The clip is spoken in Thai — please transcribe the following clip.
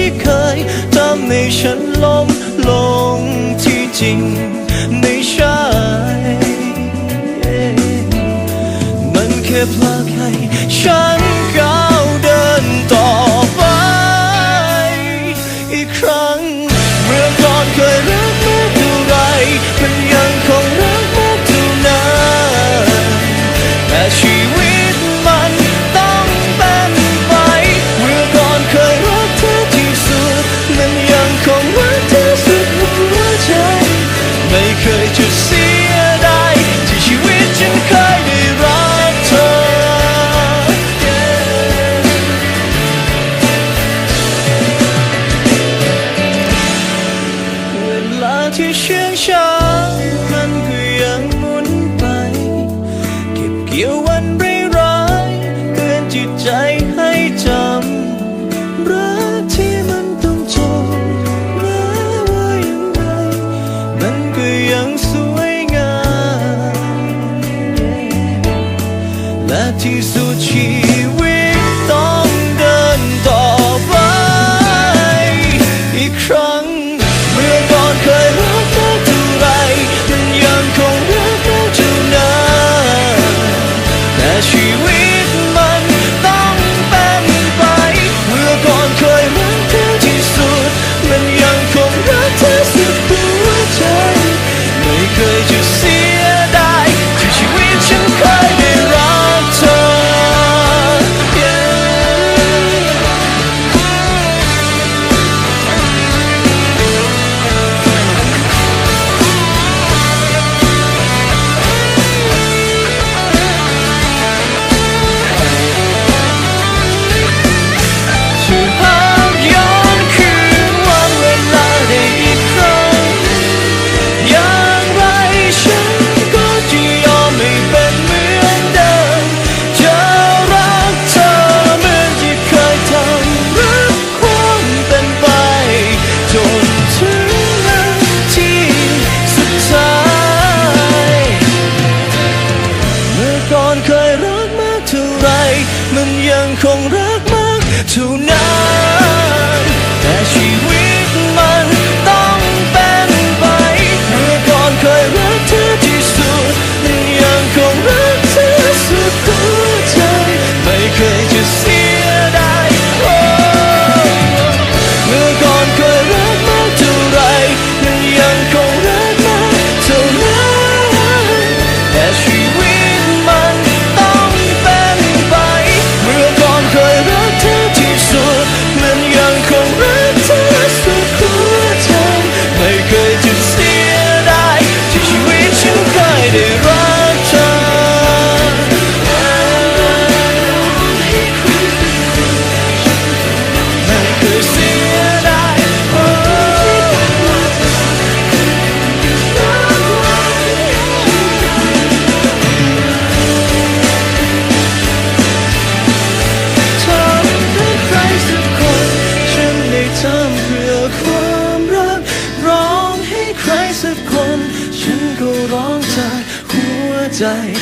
ที่เคยทำให้ฉันล้มลงที่จริงไม่ใช่ มันแค่พลากให้ฉันก้าวเดินต่อ ที่เชื่องช้ามันก็ยังหมุนไป เก็บเกี่ยววันร้ายเตือนจิตใจให้จำรักที่มันต้องจบแม้ว่าอย่างไรมันก็ยังสวยงามและที่สุดชี 去为 เท่านั้นแต่ชีวิตมันต้องเป็นไปเมื่อก่อนเคยรักเธอที่สุดยังคงรักเธอสุดหัวใจ ไม่เคยจะเสียได้เมื่อก่อนเคยรัก 在